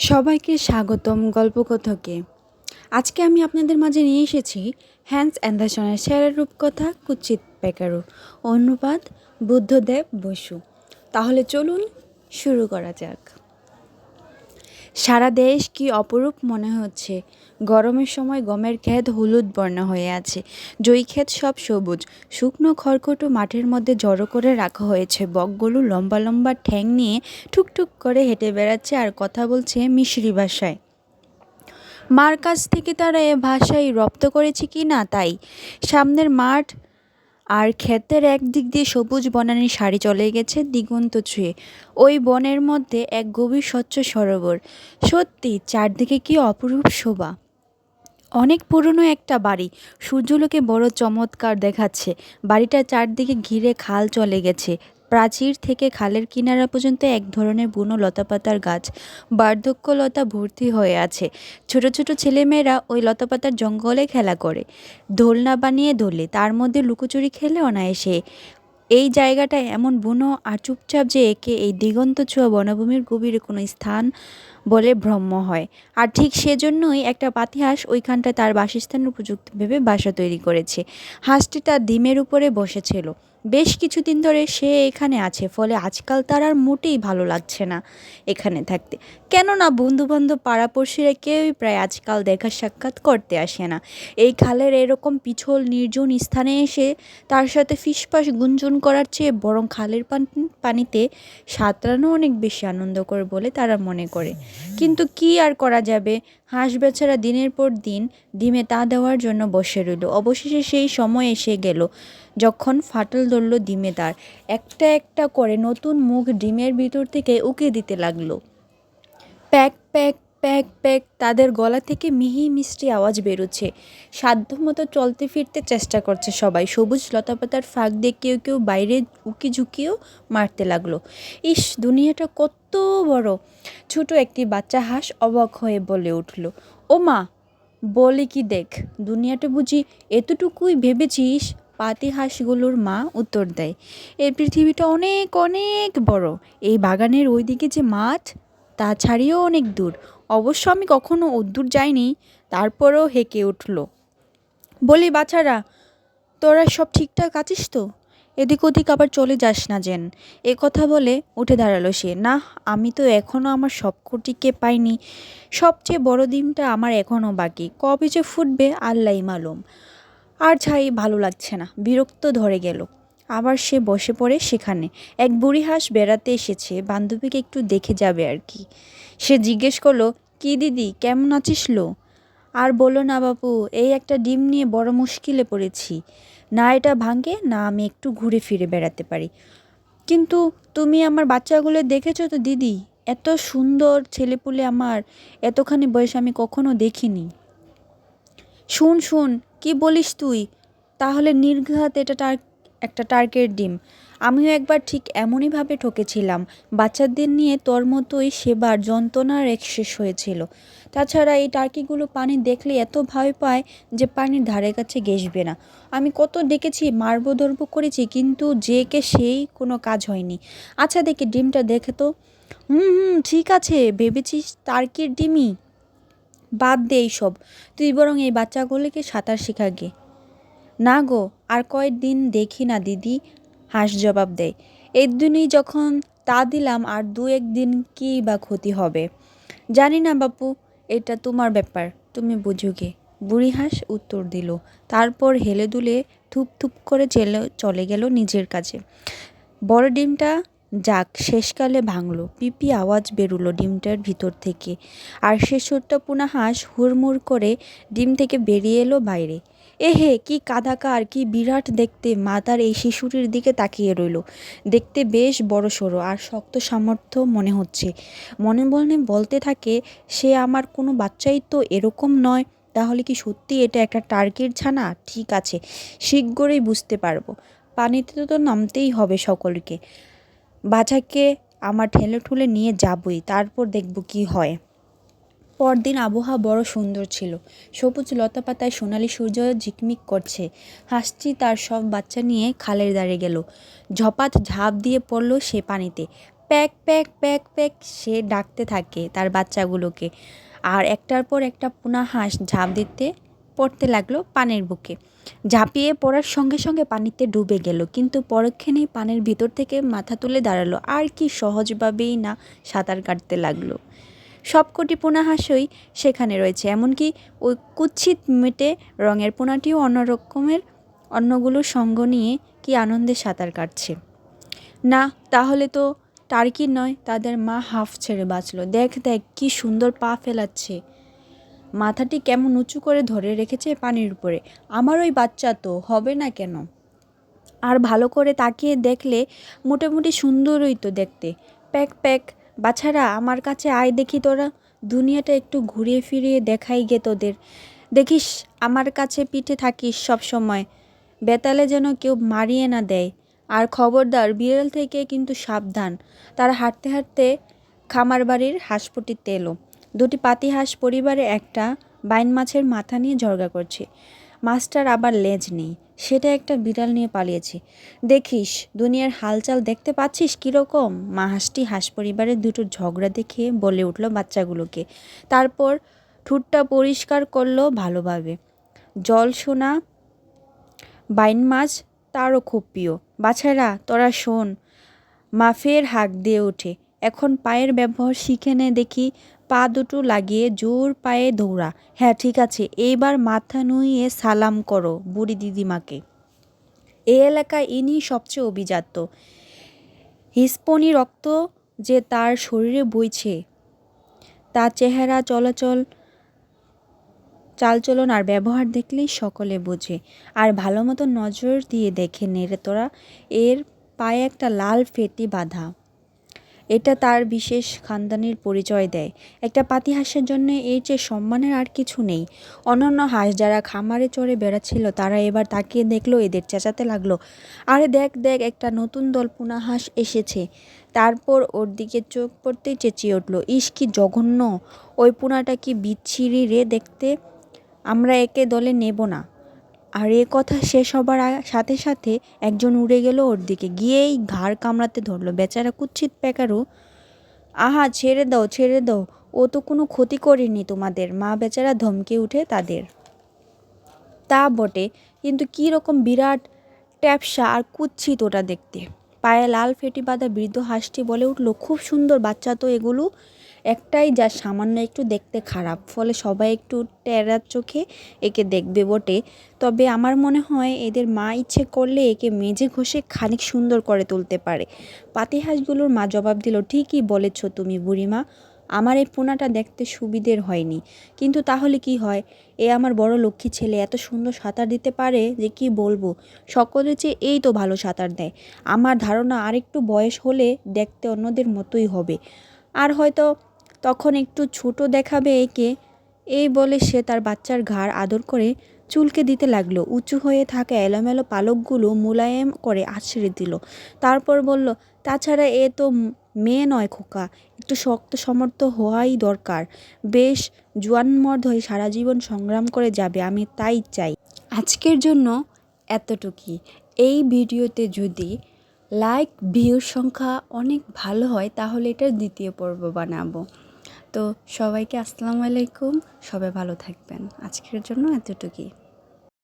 সবাইকে স্বাগতম গল্পকথকে। আজকে আমি আপনাদের মাঝে নিয়ে এসেছি হ্যান্স অ্যান্ডারসনের সেরা রূপকথা কুচিত পেকারু অনুবাদ বুদ্ধদেব বসু। তাহলে চলুন শুরু করা যাক। সারা দেশ কি অপরূপ মনে হচ্ছে? গরমের সময় গমের ক্ষেত হলুদ বর্ণ হয়ে আছে। জই ক্ষেত সব সবুজ। শুকনো খড়কুটো মাঠের মধ্যে জড়ো করে রাখা হয়েছে। বকগুলো লম্বা লম্বা ঠ্যাং নিয়ে ঠুকঠুক করে হেঁটে বেড়াচ্ছে আর কথা বলছে মিশরি ভাষায়। মার কাছ থেকে তারা এ ভাষায় রপ্ত করেছে কি না তাই? সামনের মাঠ আর ক্ষেতের একদিক দিয়ে সবুজ বনানী শাড়ি চলে গেছে দিগন্ত ছুঁয়ে। ওই বনের মধ্যে এক গভীর স্বচ্ছ সরোবর। সত্যি, চারদিকে কি অপরূপ শোভা। অনেক পুরনো একটা বাড়ি। সূর্যলোকে বড় চমৎকার দেখাচ্ছে। বাড়িটা চারদিকে ঘিরে খাল চলে গেছে। প্রাচীর থেকে খালের কিনারা পর্যন্ত এক ধরনের বুনো লতাপাতার গাছ। বার্ধক্য লতা ভর্তি হয়ে আছে। ছোট ছোট ছেলেমেয়েরা ওই লতাপাতার জঙ্গলে খেলা করে। দোলনা বানিয়ে দোলে তার মধ্যে লুকোচুরি খেলে অনায়াসে। এই জায়গাটা এমন বুনো আর চুপচাপ যে একে এই দিগন্ত ছোঁয়া বনভূমির গভীরে কোনো স্থান বলে ভ্রম্য হয়। আর ঠিক সেজন্যই একটা পাতিহাঁস ওইখানটা তার বাসস্থানের উপযুক্ত ভেবে বাসা তৈরি করেছে। হাঁসটি তার ডিমের উপরে বসেছিল। বেশ কিছুদিন ধরে সে এখানে আছে, ফলে আজকাল তার আর মোটেই ভালো লাগছে না এখানে থাকতে। কেননা বন্ধুবান্ধব পাড়াপড়শিরা কেউই প্রায় আজকাল দেখা সাক্ষাৎ করতে আসে না। এই খালের এরকম পিছল, নির্জন স্থানে এসে তার সাথে ফিসফাস গুঞ্জন করার চেয়ে বরং খালের পান- পানিতে সাঁতরানো অনেক বেশি আনন্দকর বলে তারা মনে করে। কিন্তু কি আর করা যাবে? হাঁস বেচারা দিনের পর দিন ডিমে তা দেওয়ার জন্য বসে রইল। অবশেষে সেই সময় এসে গেল। যখন ফাটল ধরল ডিমে তার। একটা একটা করে নতুন মুখ ডিমের ভিতর থেকে উকে দিতে লাগল। প্যাক প্যাক প্যাক প্যাক, তাদের গলা থেকে মিহি মিষ্টি আওয়াজ বেরোচ্ছে। সাধ্যমতো চলতে ফিরতে চেষ্টা করছে সবাই। সবুজ লতাপাতার ফাঁক দিয়ে কেউ কেউ বাইরে উকি ঝুঁকিও মারতে লাগল। ইস, দুনিয়াটা কত বড়! ছোট একটি বাচ্চা হাঁস অবাক হয়ে বলে উঠল ও মা বলে কি দেখ? দুনিয়াটা বুঝি এতটুকুই ভেবেছিস? পাতি হাঁসগুলোর মা উত্তর দেয়, এই পৃথিবীটা অনেক অনেক বড়। এই বাগানের ওইদিকে যে মাঠ, তা ছাড়িয়েও অনেক দূর। অবশ্য আমি কখনো অদ্দূর যাইনি তারপরেও হেঁকে উঠল। বলি বাচ্চারা তোরা সব ঠিকঠাক আছিস তো? এদিক ওদিক আবার চলে যাস না যেন এ কথা বলে উঠে দাঁড়াল সে। না আমি তো এখনও আমার সবকটিকে পাইনি। সবচেয়ে বড় দিনটা আমার এখনও বাকি। কবে যে ফুটবে আল্লাহ মালুম। আর ছাই ভালো লাগছে না, বিরক্ত ধরে গেল। আবার সে বসে পড়ে সেখানে। এক বুড়ি হাঁস বেড়াতে এসেছে, বান্ধবীকে একটু দেখে যাবে আর কি। সে জিজ্ঞেস করল, কি দিদি, কেমন আছিস লো? আর বলো না বাপু, এই একটা ডিম নিয়ে বড় মুশকিলে পড়েছি। না এটা ভাঙে, না আমি একটু ঘুরে ফিরে বেড়াতে পারি। কিন্তু তুমি আমার বাচ্চাগুলো দেখেছ তো দিদি? এত সুন্দর ছেলেপুলে আমার, এতখানি বয়স আমি কখনো দেখিনি। শুন শুন কি বলিস তুই? তাহলে নির্ঘাত এটা টার, একটা টার্কের ডিম। আমিও একবার ঠিক এমনইভাবে ঠকেছিলাম। বাচ্চাদের নিয়ে তোর মতোই সেবার যন্ত্রণার এক শেষ হয়েছিল। তাছাড়া এই টার্কিগুলো পানি দেখলে এত ভয় পায় যে পানির ধারে কাছে ঘেসবে না। আমি কত ডেকেছি মারবো ধরবো করেছি, কিন্তু যে কে সেই কোনো কাজ হয়নি। আচ্ছা দেখি ডিমটা দেখে তো। হুম হুম, ঠিক আছে, ভেবেছিস টার্কির ডিমই? বাদ দে এইসব। তুই বরং এই বাচ্চাগুলোকে সাঁতার শেখাগে না গো, আর কয়েকদিন দেখি না দিদি, হাঁস জবাব দেয়। এই দিনই যখন তা দিলাম, আর দু একদিন কী বা ক্ষতি হবে? জানি না বাপু, এটা তোমার ব্যাপার, তুমি বুঝুগে বুড়ি হাঁস উত্তর দিল। তারপর হেলে দুলে থুপ থুপ করে চেলে, চলে গেল নিজের কাছে বড় ডিমটা যাক, শেষকালে ভাঙল। পিপি আওয়াজ বেরুলো ডিমটার ভিতর থেকে। আর সে ছোট্ট হাঁস হুড়মুড় করে ডিম থেকে বেরিয়ে এলো বাইরে। এহে, কি কাদাকার, কি বিরাট দেখতে। মা তার এই শিশুটির দিকে তাকিয়ে রইল। দেখতে বেশ বড় সড়ো আর শক্ত সামর্থ্য মনে হচ্ছে। মনে মনে বলতে থাকে, সে আমার কোনো বাচ্চাই তো এরকম নয়। তাহলে কি সত্যি এটা একটা টার্কির ছানা? ঠিক আছে শীঘ্রই বুঝতে পারব। পানিতে তো নামতেই হবে সকলকে। বাছাকে আমার ঠেলে ঠুলে নিয়ে যাবই, তারপর দেখব কি হয়। পরদিন আবহাওয়া বড় সুন্দর ছিল। সবুজ লতাপাতায় সোনালি সূর্য ঝিকমিক করছে। হাঁসটি তার সব বাচ্চা নিয়ে খালের দাঁড়ে গেল। ঝপাত ঝাঁপ দিয়ে পড়ল সে পানিতে। প্যাক প্যাক প্যাক প্যাক সে ডাকতে থাকে তার বাচ্চাগুলোকে। আর একটার পর একটা পুনা হাঁস ঝাঁপ দিতে পড়তে লাগল পানির বুকে। ঝাঁপিয়ে পড়ার সঙ্গে সঙ্গে পানিতে ডুবে গেল, কিন্তু পরক্ষণেই পানির ভিতর থেকে মাথা তুলে দাঁড়াল। আর কি সহজভাবেই না সাঁতার কাটতে লাগল। সবকটি পোনা হাঁসই সেখানে রয়েছে, এমনকি ওই কুচ্ছিত মেটে রঙের পোনাটিও অন্য রকমের সঙ্গ নিয়ে কি আনন্দে সাঁতার কাটছে। না, তাহলে তো টার্কি নয়, তাদের মা হাফ ছেড়ে বাঁচলো। দেখ দেখ, কি সুন্দর পা ফেলাচ্ছে। মাথাটি কেমন উঁচু করে ধরে রেখেছে পানির উপরে। আমার ওই বাচ্চা তো, হবে না কেন? আর ভালো করে তাকিয়ে দেখলে মোটামুটি সুন্দরই তো দেখতে। প্যাক প্যাক, বাছারা, আমার কাছে আয় দেখি তোরা। দুনিয়াটা একটু ঘুরিয়ে ফিরিয়ে দেখাই গে তোদের। দেখিস, আমার কাছে পিঠে থাকিস সব সময়। বেতালে যেন কেউ মারিয়ে না দেয়। আর খবরদার, বিড়াল থেকে কিন্তু সাবধান। তারা হাঁটতে হাঁটতে খামার বাড়ির হাঁসপটিতে এলো। দুটি পাতি হাঁস পরিবারে একটা বাইন মাছের মাথা নিয়ে ঝরগা করছে। মাছটার আবার লেজ নেই। সেটা একটা বিড়াল নিয়ে পালিয়েছে। দেখিস, দুনিয়ার হালচাল দেখতে পাচ্ছিস কীরকম? মা হাঁসটি হাঁস পরিবারের দুটো ঝগড়া দেখে বলে উঠল বাচ্চাগুলোকে। তারপর ঠুটটা পরিষ্কার করল ভালোভাবে। জল শোনা বাইন মাছ তারও খুব প্রিয়। বাছারা, তোরা শোন। মাফের হাঁক দিয়ে ওঠে এখন পায়ের ব্যবহার শিখে নে দেখি, পা দুটো লাগিয়ে জোর পায়ে দৌড়া। হ্যাঁ ঠিক আছে, এইবার মাথা নুইয়ে সালাম করো বুড়ি দিদিমাকে। এ এলাকায় ইনি সবচেয়ে অভিজাত। হিসপনি রক্ত যে তার শরীরে বইছে তার চেহারা, চলাচল, চালচলন আর ব্যবহার দেখলেই সকলে বোঝে। আর ভালো মতো নজর দিয়ে দেখে নেড়ে তোরা, এর পায়ে একটা লাল ফেটি বাঁধা। এটা তার বিশেষ খানদানির পরিচয় দেয়। একটা পাতি হাঁসের জন্য এর চেয়ে সম্মানের আর কিছু নেই। অন্যান্য হাঁস যারা খামারে চড়ে বেড়াচ্ছিল, তারা এবার তাকিয়ে দেখল, এদের চেঁচাতে লাগল। আরে দেখ দেখ, একটা নতুন দল পুনা হাঁস এসেছে। তারপর ওর দিকে চোখ পড়তেই চেঁচিয়ে উঠল, ইস, কি জঘন্য! ওই পুনাটা কি বিচ্ছিরি রে দেখতে। আমরা একে দলে নেব না। আর এ কথা শেষ হবার সাথে সাথে একজন উড়ে গেল ওর দিকে। গিয়েই ঘাড় কামড়াতে ধরলো। বেচারা কুচ্ছিত পেকারও আহা, ছেড়ে দাও ছেড়ে দাও। ও তো কোনো ক্ষতি করেনি তোমাদের। মা বেচারা ধমকে উঠে তাদের। তা বটে, কিন্তু কী রকম বিরাট ট্যাপসা আর কুচ্ছিত ওটা দেখতে। পায়ে লাল ফেটি বাঁধা বৃদ্ধ হাঁসটি বলে উঠল, খুব সুন্দর বাচ্চা তো এগুলো। একটাই যা সামান্য একটু দেখতে খারাপ, ফলে সবাই একটু টেরার চোখে একে দেখবে বটে। তবে আমার মনে হয় এদের মা ইচ্ছে করলে একে মেজে ঘষে খানিক সুন্দর করে তুলতে পারে। পাতি হাঁসগুলোর মা জবাব দিল, ঠিকই বলেছ তুমি বুড়িমা, আমার এই পোনাটা দেখতে সুবিধের হয়নি। কিন্তু তাহলে কি হয়? এ আমার বড় লক্ষ্মী ছেলে, এত সুন্দর সাঁতার দিতে পারে যে কি বলব? সকলের চেয়ে এই তো ভালো সাঁতার দেয়। আমার ধারণা আরেকটু বয়স হলে দেখতে অন্যদের মতোই হবে। আর হয়তো তখন একটু ছোট দেখাবে একে। এই বলে সে তার বাচ্চার ঘাড় আদর করে চুলকে দিতে লাগল। উঁচু হয়ে থাকা এলোমেলো পালকগুলো মোলায়েম করে আছড়ে দিল। তারপর বলল, তাছাড়া এ তো মেয়ে নয় খোকা, একটু শক্ত সমর্থ হওয়াই দরকার। বেশ জোয়ানমর্দ হয়ে সারা জীবন সংগ্রাম করে যাবে, আমি তাই চাই। আজকের জন্য এতটুকুই। এই ভিডিওতে যদি লাইক, ভিউর সংখ্যা অনেক ভালো হয়, তাহলে এটার দ্বিতীয় পর্ব বানাবো। তো সবাইকে আসসালামু আলাইকুম। সবাই ভালো থাকবেন। আজকের জন্য এতটুকুই।